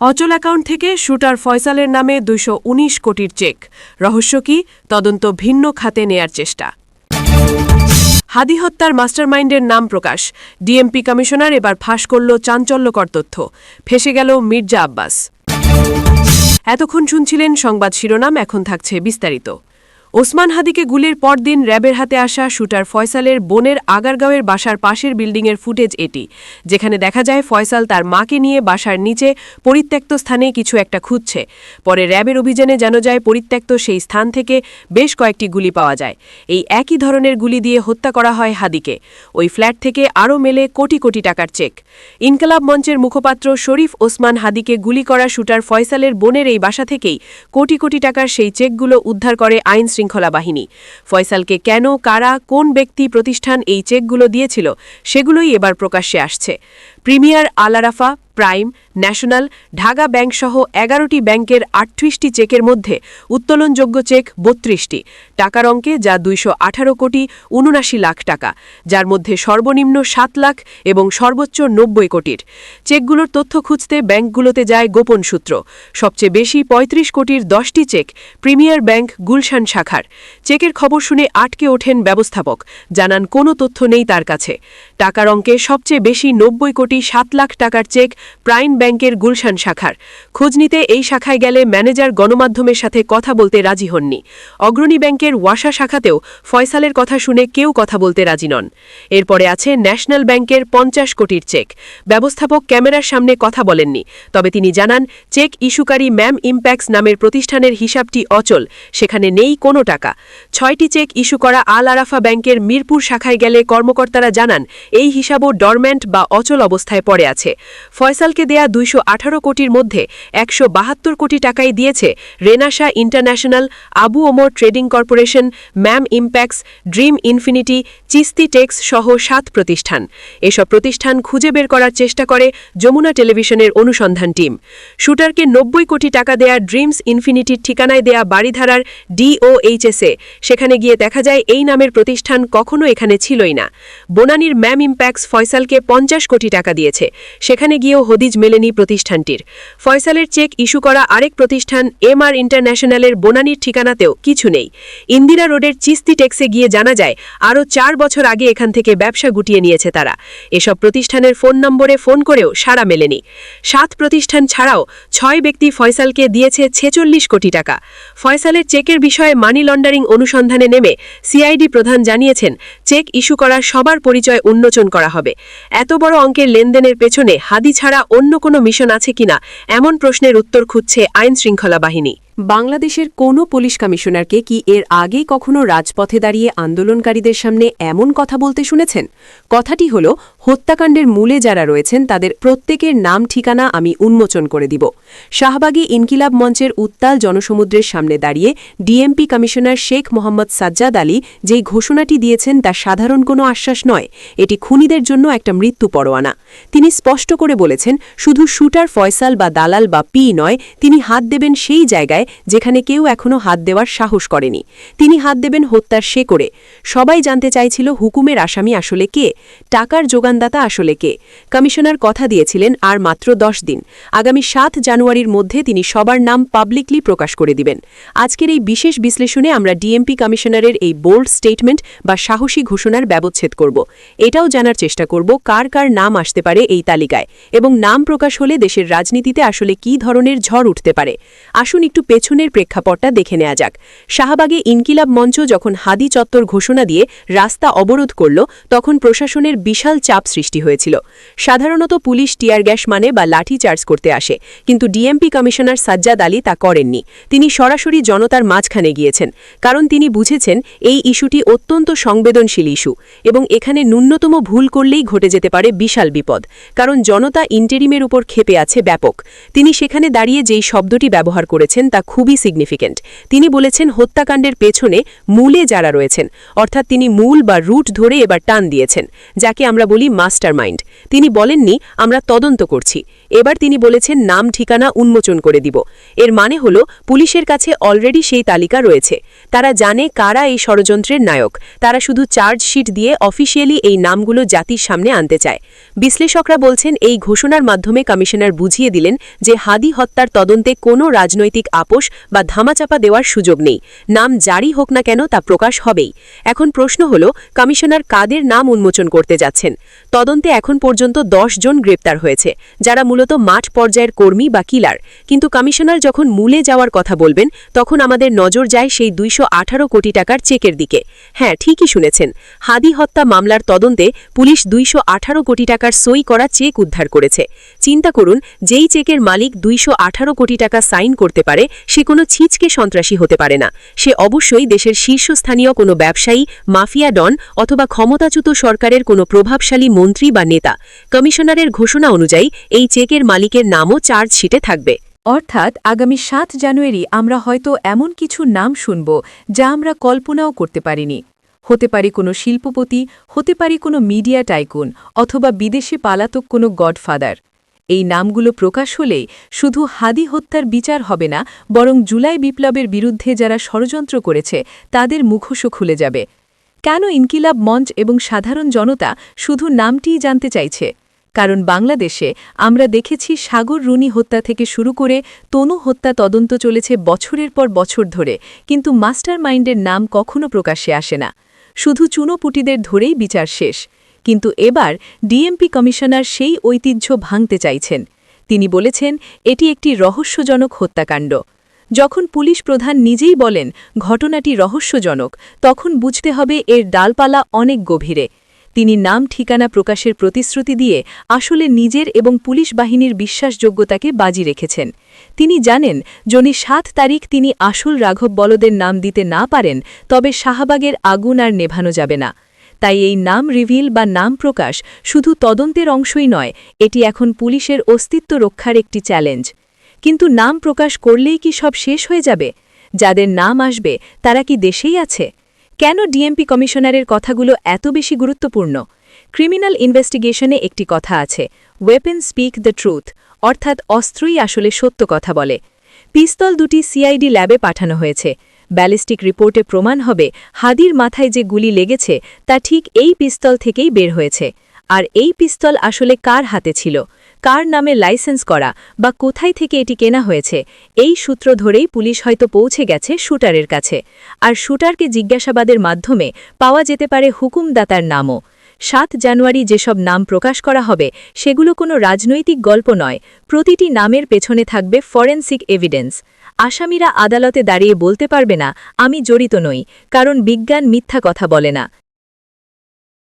অচল অ্যাকাউন্ট থেকে শুটার ফয়সালের নামে দুইশো উনিশ কোটির চেক। রহস্য কি? তদন্ত ভিন্ন খাতে নেয়ার চেষ্টা। হাদি হত্যার মাস্টারমাইন্ডের নাম প্রকাশ। ডিএমপি কমিশনার এবার ফাঁস করল চাঞ্চল্যকর তথ্য। ফেসে গেল মির্জা আব্বাস। এতক্ষণ শুনছিলেন সংবাদ শিরোনাম, এখন থাকছে বিস্তারিত। ওসমান হাদিকে গুলির পরদিন র্যাবের হাতে আসা শুটার ফয়সালের বোনের আগারগাঁওয়ের বাসার পাশের বিল্ডিংয়ের ফুটেজ এটি, যেখানে দেখা যায় ফয়সাল তার মাকে নিয়ে বাসার নিচে পরিত্যক্ত স্থানে কিছু একটা খুঁজছে। পরে র্যাবের অভিযানে জানা যায় পরিত্যক্ত সেই স্থান থেকে বেশ কয়েকটি গুলি পাওয়া যায়। এই একই ধরনের গুলি দিয়ে হত্যা করা হয় হাদিকে। ওই ফ্ল্যাট থেকে আরও মেলে কোটি কোটি টাকার চেক। ইনকালাব মঞ্চের মুখপাত্র শরীফ ওসমান হাদিকে গুলি করা শুটার ফয়সালের বোনের এই বাসা থেকেই কোটি কোটি টাকার সেই চেকগুলো উদ্ধার করে আইন শৃঙ্খলা বাহিনী। ফয়সালকে কেন, কারা, কোন ব্যক্তি প্রতিষ্ঠান এই চেকগুলো দিয়েছিল, সেগুলোই এবার প্রকাশ্যে আসছে। Premier Al-Arafah prime, national, Dhaka ব্যাংকসহ এগারোটি ব্যাংকের আটত্রিশটি চেকের মধ্যে উত্তোলনযোগ্য চেক বত্রিশটি। টাকার অঙ্কে যা দুইশো আঠারো কোটি উনআশি লাখ টাকা, যার মধ্যে সর্বনিম্ন সাত লাখ এবং সর্বোচ্চ নব্বই কোটির। চেকগুলোর তথ্য খুঁজতে ব্যাংকগুলোতে যায় গোপন সূত্র। সবচেয়ে বেশি ৩৫ কোটির দশটি চেক প্রিমিয়ার ব্যাংক গুলশান শাখার। চেকের খবর শুনে আটকে ওঠেন ব্যবস্থাপক, জানান কোনো তথ্য নেই তার কাছে। টাকার অঙ্কে সবচেয়ে বেশি নব্বই কোটি সাত লাখ টাকার চেক প্রাইম ব্যাংকের গুলশান শাখার। খোঁজ নিতে এই শাখায় গেলে ম্যানেজার গণমাধ্যমের সাথে কথা বলতে রাজি হননি। অগ্রণী ব্যাংকের ওয়াসা শাখাতেও ফয়সালের কথা শুনে কেউ কথা বলতে রাজি নন। এরপরে আছে ন্যাশনাল ব্যাংকের পঞ্চাশ কোটির চেক। ব্যবস্থাপক ক্যামেরার সামনে কথা বলেননি, তবে তিনি জানান, চেক ইস্যুকারী ম্যাম ইম্প্যাক্স নামের প্রতিষ্ঠানের হিসাবটি অচল, সেখানে নেই কোনো টাকা। ছয়টি চেক ইস্যু করা আল আরাফা ব্যাংকের মিরপুর শাখায় গেলে কর্মকর্তারা জানান, এই হিসাবও ডরম্যান্ট বা অচল অবস্থায় পড়ে আছে। ফয়সালকে দেয়া দুইশো আঠারো কোটির মধ্যে একশো বাহাত্তর কোটি টাকাই দিয়েছে রেনাশা international, Abu Omar trading corporation, mam impex, dream infinity, Chishti tex সহ সাত প্রতিষ্ঠান। এসব প্রতিষ্ঠান খুঁজে বের করার চেষ্টা করে যমুনা টেলিভিশনের অনুসন্ধান টিম। শুটারকে নব্বই কোটি টাকা দেয়া ড্রিমস ইনফিনিটির ঠিকানায় দেয়া বাড়িধারার ডিওএইচএসএ সেখানে গিয়ে দেখা যায় এই নামের প্রতিষ্ঠান কখনো এখানে ছিলই না। বোনানির ম্যাম ইম্প্যাক্স ফয়সালকে পঞ্চাশ কোটি টাকা দিয়েছে। সেখানে গিয়েও হদিজ মেলেনি প্রতিষ্ঠানটির। ফয়সালের চেক ইস্যু করা আরেক প্রতিষ্ঠান এমআর ইন্টারন্যাশনালের বোনানির ঠিকানাতেও কিছু নেই। ইন্দিরা রোডের চিস্তি টেক্সে গিয়ে জানা যায়, আরও চার বছর আগে এখান থেকে ব্যবসা গুটিয়ে নিয়েছে তারা। এসব প্রতিষ্ঠানের ফোন নম্বরে ফোন করেও সাড়া মেলেনি। সাত প্রতিষ্ঠান ছাড়াও ছয় ব্যক্তি ফয়সালকে দিয়েছে ছেচল্লিশ কোটি টাকা। ফয়সালের চেকের বিষয়ে মানি লন্ডারিং অনুসন্ধানে নেমে সিআইডি প্রধান জানিয়েছেন, চেক ইস্যু করা সবার পরিচয় উন্মোচন করা হবে। এত বড় অঙ্কের লেনদেনের পেছনে হাদি ছাড়া অন্য কোনো মিশন আছে কিনা এমন প্রশ্নের উত্তর খুঁজছে আইন শৃঙ্খলা বাহিনী। বাংলাদেশের কোনো পুলিশ কমিশনারকে কি এর আগে কখনো রাজপথে দাঁড়িয়ে আন্দোলনকারীদের সামনে এমন কথা বলতে শুনেছেন? কথাটি হল, হত্যাকাণ্ডের মূলে যারা রয়েছেন তাদের প্রত্যেকের নাম ঠিকানা আমি উন্মোচন করে দিব। শাহবাগী ইনকিলাব মঞ্চের উত্তাল জনসমুদ্রের সামনে দাঁড়িয়ে ডিএমপি কমিশনার শেখ মোহাম্মদ সাজ্জাদ আলী যেই ঘোষণাটি দিয়েছেন তা সাধারণ কোনো আশ্বাস নয়, এটি খুনিদের জন্য একটা মৃত্যু পরোয়ানা। তিনি স্পষ্ট করে বলেছেন, শুধু শুটার ফয়সাল বা দালাল বা পি নয়, তিনি হাত দেবেন সেই জায়গায় যেখানে কেউ এখনও হাত দেওয়ার সাহস করেনি। তিনি হাত দেবেন হত্যার সে করে। সবাই জানতে চাইছিল হুকুমের আসামি আসলে কে, টাকার যোগানদাতা আসলে কে। কমিশনার কথা দিয়েছিলেন আর মাত্র দশ দিন। আগামী সাত জানুয়ারির মধ্যে তিনি সবার নাম পাবলিকলি প্রকাশ করে দিবেন। আজকের এই বিশেষ বিশ্লেষণে আমরা ডিএমপি কমিশনারের এই বোল্ড স্টেটমেন্ট বা সাহসী ঘোষণার ব্যবচ্ছেদ করব। এটাও জানার চেষ্টা করব কার কার নাম আসতে পারে এই তালিকায় এবং নাম প্রকাশ হলে দেশের রাজনীতিতে আসলে কি ধরনের ঝড় উঠতে পারে। আসুন একটু পেছনের প্রেক্ষাপটটা দেখে নেওয়া যাক। শাহবাগে ইনকিলাব মঞ্চ যখন হাদি চত্বর ঘোষণা দিয়ে রাস্তা অবরোধ করল, তখন প্রশাসনের বিশাল চাপ সৃষ্টি হয়েছিল। সাধারণত পুলিশ টিয়ার গ্যাস মানে বা লাঠি চার্জ করতে আসে, কিন্তু ডিএমপি কমিশনার সাজ্জাদ আলী তা করেননি। তিনি সরাসরি জনতার মাঝখানে গিয়েছেন, কারণ তিনি বুঝেছেন এই ইস্যুটি অত্যন্ত সংবেদনশীল ইস্যু এবং এখানে ন্যূনতম ভুল করলেই ঘটে যেতে পারে বিশাল বিপদ, কারণ জনতা ইন্টেরিমের উপর ক্ষেপে আছে ব্যাপক। তিনি সেখানে দাঁড়িয়ে যেই শব্দটি ব্যবহার করেছেন তা খুবই সিগনিফিকেন্ট তিনি বলেছেন, হত্যাকাণ্ডের পেছনে মূলে যারা রয়েছেন, অর্থাৎ তিনি মূল বা রুট ধরে এবার টান দিয়েছেন, যাকে আমরা বলি মাস্টার মাইন্ড তিনি বলেননি, আমরা তদন্ত করছি। এবার তিনি বলেছেন নাম, ঠিকানা উন্মোচন করে দিব। এর মানে হল, পুলিশের কাছে অলরেডি সেই তালিকা রয়েছে। তারা জানে কারা এই ষড়যন্ত্রের নায়ক। তারা শুধু চার্জশিট দিয়ে অফিসিয়ালি এই নামগুলো জাতির সামনে আনতে চায়। বিশ্লেষকরা বলছেন, এই ঘোষণার মাধ্যমে কমিশনার বুঝিয়ে দিলেন যে হাদি হত্যার তদন্তে কোনো রাজনৈতিক আপোষ বা ধামাচাপা দেওয়ার সুযোগ নেই। নাম জারি হোক না কেন তা প্রকাশ হবেই। এখন প্রশ্ন হল, কমিশনার কাদের নাম উন্মোচন করতে যাচ্ছেন? তদন্তে এখন পর্যন্ত দশ জন গ্রেপ্তার হয়েছে। যারা মূলত মাঠ পর্যায়ের কর্মী বা কিলার। কিন্তু কমিশনার যখন মূলে যাওয়ার কথা বলবেন, তখন আমাদের নজর যায় সেই দুইশো আঠারো কোটি টাকার চেকের দিকে। হ্যাঁ ঠিকই শুনেছেন। হাদি হত্যা মামলার তদন্তে পুলিশ দুইশো কোটি টাকার সই করা চেক উদ্ধার করেছে। চিন্তা করুন, যেই চেকের মালিক দুইশো আঠারো কোটি টাকা সাইন করতে পারে, সে কোনো ছিচকে সন্ত্রাসী হতে পারে না। সে অবশ্যই দেশের শীর্ষস্থানীয় কোনো ব্যবসায়ী, মাফিয়া ডন অথবা ক্ষমতাচ্যুত সরকারের কোনো প্রভাবশালী মন্ত্রী বা নেতা। কমিশনারের ঘোষণা অনুযায়ী, এই চেকের মালিকের নামও চার্জশিটে থাকবে। অর্থাৎ আগামী সাত জানুয়ারি আমরা হয়তো এমন কিছু নাম শুনব যা আমরা কল্পনাও করতে পারিনি। হতে পারে কোনো শিল্পপতি, হতে পারে কোনো মিডিয়া টাইকুন, অথবা বিদেশে পালাতক কোনো গডফাদার। এই নামগুলো প্রকাশ হলেই শুধু হাদি হত্যার বিচার হবে না, বরং জুলাই বিপ্লবের বিরুদ্ধে যারা ষড়যন্ত্র করেছে, তাদের মুখোশও খুলে যাবে। কেন ইনকিলাব মঞ্চ এবং সাধারণ জনতা শুধু নামটিই জানতে চাইছে? কারণ বাংলাদেশে আমরা দেখেছি সাগর রুনি হত্যা থেকে শুরু করে তনু হত্যা তদন্ত চলেছে বছরের পর বছর ধরে, কিন্তু মাস্টার মাইন্ডের নাম কখনো প্রকাশ্যে আসে না। শুধু চুনোপুটিদের ধরেই বিচার শেষ। কিন্তু এবার ডিএমপি কমিশনার সেই ঐতিহ্য ভাঙতে চাইছেন। তিনি বলেছেন, এটি একটি রহস্যজনক হত্যাকাণ্ড। যখন পুলিশ প্রধান নিজেই বলেন, ঘটনাটি রহস্যজনক, তখন বুঝতে হবে এর ডালপালা অনেক গভীরে। তিনি নাম ঠিকানা প্রকাশের প্রতিশ্রুতি দিয়ে আসলে নিজের এবং পুলিশ বাহিনীর বিশ্বাসযোগ্যতাকে বাজি রেখেছেন। তিনি জানেন, যদি সাত তারিখ তিনি আসল রাঘব বলদের নাম দিতে না পারেন, তবে শাহবাগের আগুন আর নেভানো যাবে না। তাই এই নাম রিভিল বা নাম প্রকাশ শুধু তদন্তের অংশই নয়, এটি এখন পুলিশের অস্তিত্ব রক্ষার একটি চ্যালেঞ্জ। কিন্তু নাম প্রকাশ করলেই কি সব শেষ হয়ে যাবে? যাদের নাম আসবে, তারা কি দেশেই আছে? কেন ডিএমপি কমিশনারের কথাগুলো এত বেশি গুরুত্বপূর্ণ? ক্রিমিনাল ইনভেস্টিগেশনে একটি কথা আছে ওয়েপেন স্পিক দ্য ট্রুথ অর্থাৎ অস্ত্রই আসলে সত্য কথা বলে। পিস্তল দুটি সিআইডি ল্যাবে পাঠানো হয়েছে। ব্যালিস্টিক রিপোর্টে প্রমাণ হবে হাদির মাথায় যে গুলি লেগেছে, তা ঠিক এই পিস্তল থেকেই বের হয়েছে। আর এই পিস্তল আসলে কার হাতে ছিল? কার নামে লাইসেন্স করা বা কোথায় থেকে এটি কেনা হয়েছে, এই সূত্র ধরেই পুলিশ হয়তো পৌঁছে গেছে শুটারের কাছে। আর শুটারকে জিজ্ঞাসাবাদের মাধ্যমে পাওয়া যেতে পারে হুকুমদাতার নামও। সাত জানুয়ারি যেসব নাম প্রকাশ করা হবে, সেগুলো কোনো রাজনৈতিক গল্প নয়, প্রতিটি নামের পেছনে থাকবে ফরেন্সিক এভিডেন্স। আসামিরা আদালতে দাঁড়িয়ে বলতে পারবে না, আমি জড়িত নই, কারণ বিজ্ঞান মিথ্যা কথা বলে না।